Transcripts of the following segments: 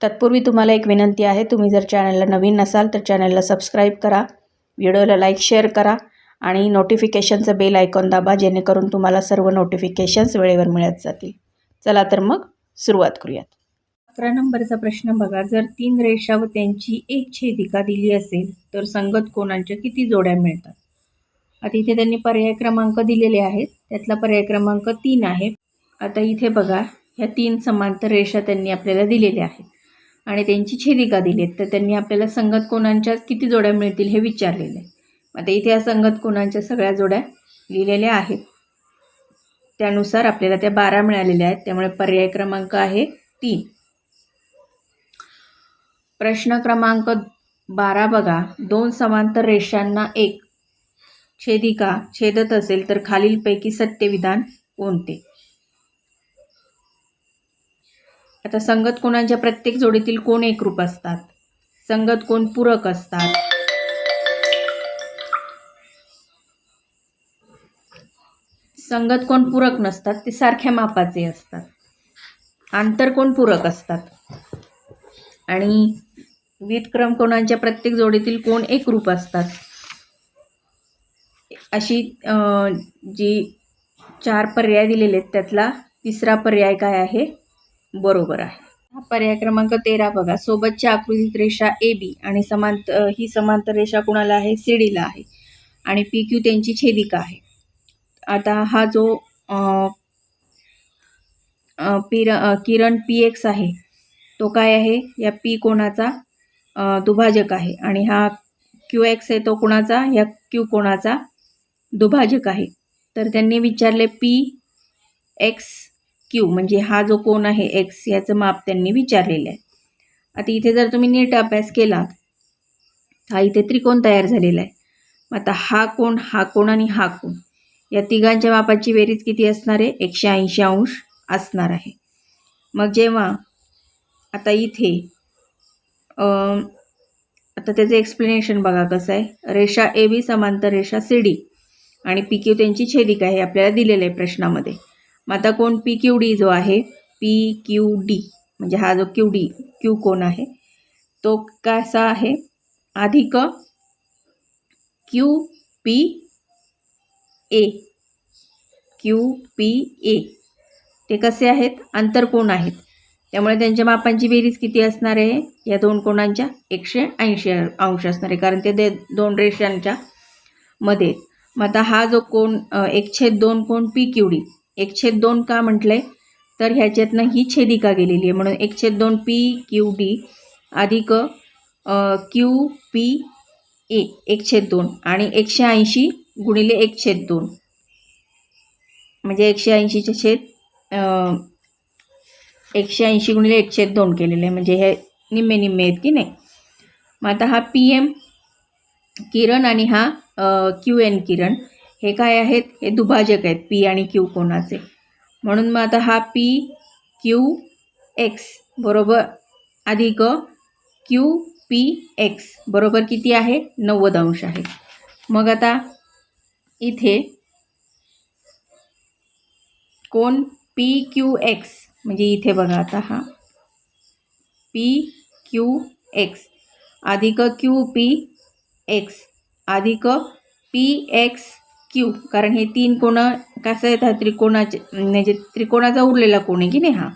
तत्पूर्वी तुम्हाला एक विनंती आहे तुम्ही जर चॅनलला नवीन नसाल तर चॅनलला सबस्क्राईब करा व्हिडिओला लाईक शेअर करा आणि नोटिफिकेशनचं बेल आयकॉन दाबा जेणेकरून तुम्हाला सर्व नोटिफिकेशन्स वेळेवर मिळत जातील. चला तर मग सुरुवात करूयात. अकरा नंबरचा प्रश्न बघा. जर तीन रेषा व त्यांची एक छेदिका दिली असेल तर संगत कोणांच्या किती जोड्या मिळतात? आता इथे त्यांनी पर्याय क्रमांक दिलेले आहेत. त्यातला पर्याय क्रमांक तीन आहे. आता इथे बघा ह्या तीन समांतर रेषा त्यांनी आपल्याला दिलेल्या आहेत. आणि त्यांची छेदिका दिली आहेत तर त्यांनी आपल्याला संगत कोणांच्या किती जोड्या मिळतील हे विचारलेलं आहे. आता इथे या संगत कोणांच्या सगळ्या जोड्या लिहिलेल्या आहेत. त्यानुसार आपल्याला त्या बारा मिळालेल्या आहेत. त्यामुळे पर्याय क्रमांक आहे तीन. प्रश्न क्रमांक बारा बघा. दोन समांतर रेषांना एक. छेदिका छेदत असेल तर खालीलपैकी सत्यविधान कोणते? आता संगत कोणांच्या प्रत्येक जोडीतील कोण एकरूप असतात? संगत कोण पूरक असतात? संगत कोण पूरक नसतात ते सारख्या मापाचे असतात. आंतर कोण पूरक असतात? आणि वितक्रम कोणांच्या प्रत्येक जोडीतील कोण एकरूप असतात? अशी जी चार पर्याय दिलेले आहेत त्यातला तिसरा पर्याय काय आहे? बरोबर आहे. हा पर्याय क्रमांक तेरा बघा. सोबतच्या आकृतीत रेषा ए बी आणि समांत ही समांतर रेषा कोणाला आहे? सी डीला आहे. आणि पी क्यू त्यांची छेदिका आहे. आता हा जो पिर किरण पी एक्स आहे तो काय आहे? या पी कोणाचा? दुभाजक आहे. आणि हा क्यू एक्स आहे तो कोणाचा? या क्यू कोणाचा? दुभाजक आहे. तर त्यांनी विचारले पी एक्स क्यू म्हणजे हा जो कोण आहे एक्स याचं माप त्यांनी विचारलेलं आहे. आता इथे जर तुम्ही नीट अभ्यास केला हा इथे त्रिकोण तयार झालेला आहे. मग आता हा कोण हा कोण आणि हा कोण या तिघांच्या मापाची बेरीज किती असणार आहे? एकशे ऐंशी अंश असणार आहे. मग जेव्हा आता इथे आता त्याचं एक्सप्लेनेशन बघा कसं आहे. रेषा ए बी समांतर रेषा सी डी आणि पी क्यू त्यांची छेदिका आहे आपल्याला दिलेलं आहे प्रश्नामध्ये. मग आता कोण पी क्यू डी जो आहे पी क्यू डी म्हणजे हा जो क्यू डी क्यू कोण आहे तो कसा आहे? अधिक Q P A Q P A ते कसे आहेत? आंतरकोण आहेत? त्यामुळे त्यांच्या मापांची बेरीज किती असणार आहे? या दोन कोणांच्या एकशे ऐंशी अंश असणार आहे कारण ते दे दोन रेषांच्या मध्ये मग आता हा जो कोण अ, एक छेद दोन कोण पी क्यू डी एक छेद दोन का म्हटलं आहे तर ह्याच्यातनं ही छेदिका गेलेली आहे? म्हणून एक छेद दोन पी क्यू डी अधिक क्यू पी ए एक छेद दोन. आणि एकशे ऐंशी गुणिले एक छेद दोन. म्हणजे एकशे ऐंशीचे छेद एकशे ऐंशी गुणिले एक छेद दोन केलेले आहे. म्हणजे हे निम्मे निम्मे आहेत की नाही? मग आता हा पी एम किरण आणि हा क्यू एन किरण. हे काय आहेत? हे दुभाजक आहेत. पी आणि क्यू कोणाचे? म्हणून मग आता हा पी क्यू एक्स बरोबर? अधिक क्यू पी एक्स बरोबर किती आहे? नव्वद अंश आहे. मग आता इथे कोण? पी क्यू एक्स म्हणजे इथे बघा आता हा. P Q X. अधिक क्यू पी एक्स. अधिक पी एक्स क्यू कारण हे तीन कोण कसं येत हा त्रिकोणाचे म्हणजे त्रिकोणाचा उरलेला कोण आहे की नाही हा?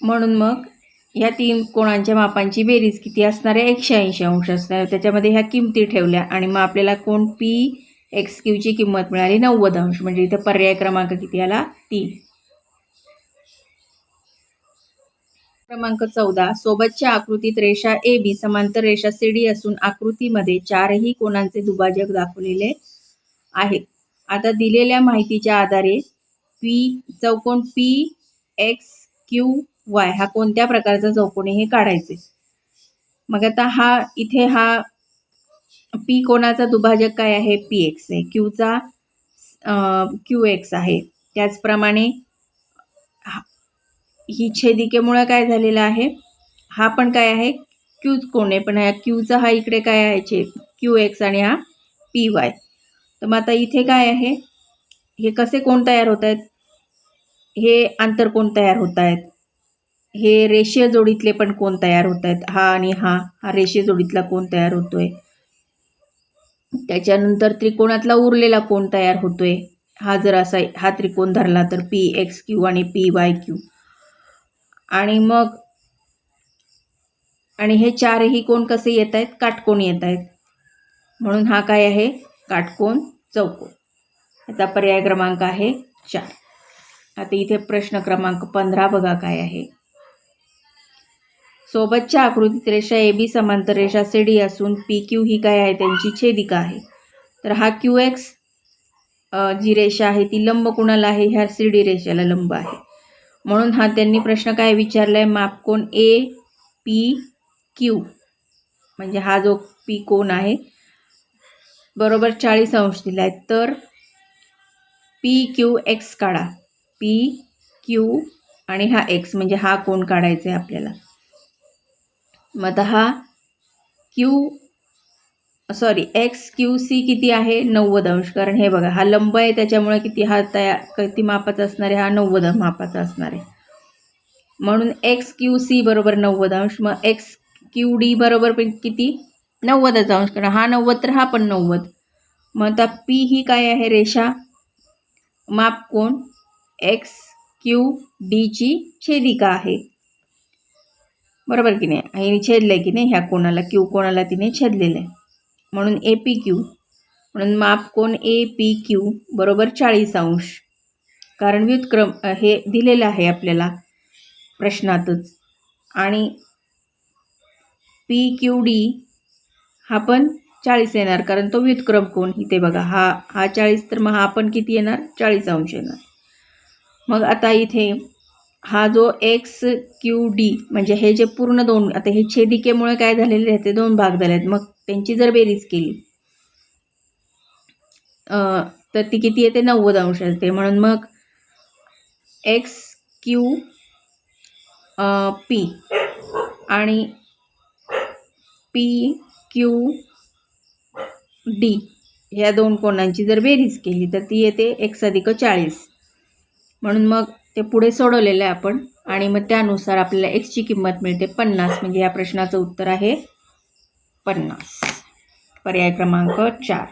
म्हणून मग ह्या तीन कोणांच्या मापांची बेरीज किती असणार आहे? एकशे ऐंशी अंश असणार त्याच्यामध्ये ह्या किमती ठेवल्या आणि मग आपल्याला कोण पी एक्स क्यूची किंमत मिळाली? नव्वद अंश. म्हणजे इथं पर्याय क्रमांक किती आला? तीन. क्रमांक चौदा. सोबतच्या आकृतीत रेषा ए बी समांतर रेषा सी डी असून आकृतीमध्ये चारही कोणांचे दुभाजक दाखवलेले आहेत आता दिलेल्या माहितीच्या आधारे पी चौकोन पी एक्स क्यू वाय हा कोणत्या प्रकारचा चौकोन आहे हे काढायचे. मग आता हा इथे हा पी कोणाचा दुभाजक काय आहे? पी एक्स आहे. क्यूचा क्यू एक्स आहे. त्याचप्रमाणे हा- ही छेदिकेमुळं काय झालेलं आहे? हा पण काय आहे? क्यूच कोण आहे. पण ह्या क्यूचा हा इकडे काय आहे? छेद क्यू एक्स आणि हा पी वाय. तर मग आता इथे काय आहे? हे कसे कोण तयार होत आहेत? हे आंतरकोण तयार होत आहेत? हे रेषीय जोडीतले पण कोण तयार होत आहेत? हा आणि हा हा रेषीय जोडीतला कोण तयार होतोय? त्याच्यानंतर त्रिकोणातला उरलेला कोण तयार होतोय? हा जर असा हा त्रिकोण धरला तर पी एक्स क्यू आणि पी वाय क्यू. आणि मग आणि हे चारही कोण कसे येत आहेत? काटकोण येत आहेत. म्हणून हा काय आहे? काटकोन चौकोन. याचा पर्याय क्रमांक आहे चार. आता इथे प्रश्न क्रमांक पंधरा बघा काय आहे. सोबतच्या आकृतीत रेषा ए बी समांतर रेषा सी डी असून पी क्यू ही काय आहे? त्यांची छेदिका आहे. तर हा क्यू एक्स जी रेषा आहे ती लंब कुणाला आहे? ह्या सी डी रेषेला लंब आहे. म्हणून हा त्यांनी प्रश्न काय विचारला आहे मापकोन ए पी क्यू. म्हणजे हा जो पी कोण आहे बरोबर चाळीस अंश दिला आहे तर पी क्यू एक्स काढा. पी क्यू आणि हा एक्स म्हणजे हा कोण काढायचा आहे आपल्याला? मग आता हा Q sorry X Q C किती आहे? नव्वद अंश. कारण हे बघा हा लंब आहे त्याच्यामुळे किती हा तयार किती मापाचा असणार आहे? हा नव्वद मापाचा असणार आहे. म्हणून एक्स क्यू सी बरोबर नव्वद अंश. मग एक्स क्यू डी बरोबर किती? नव्वदच अंश कारण हा नव्वद तर हा पण नव्वद. मग आता पी ही काय आहे रेषा? माप कोण? एक्स क्यू डीची छेदिका आहे. बरोबर की नाही? हिने छेदलं आहे की नाही? ह्या कोणाला क्यू कोणाला तिने छेदलेलं आहे म्हणून ए पी क्यू म्हणून माप कोण? ए पी क्यू बरोबर चाळीस अंश. कारण व्युत्क्रम हे दिलेलं आहे आपल्याला प्रश्नातच. आणि पी क्यू डी हा पण चाळीस येणार कारण तो व्युत्क्रम कोण? इथे बघा हा हा चाळीस तर मग हा पण किती येणार? चाळीस अंश येणार. मग आता इथे हा जो एक्स क्यू डी म्हणजे हे जे पूर्ण दोन आता हे छेदिकेमुळे काय झालेले आहेत? ते दोन भाग झाले आहेत मग त्यांची जर बेरीज केली तर ती किती येते? नव्वद अंश येते. म्हणून मग एक्स क्यू पी आणि पी क्यू डी ह्या दोन कोणांची जर बेरीज केली तर ती येते एक्स अधिक चाळीस. म्हणून मग ते पुढे सोडवलेलं आहे आपण. आणि मग त्यानुसार आपल्याला एक्सची किंमत मिळते पन्नास. म्हणजे या प्रश्नाचं उत्तर आहे पन्नास. पर्याय क्रमांक चार.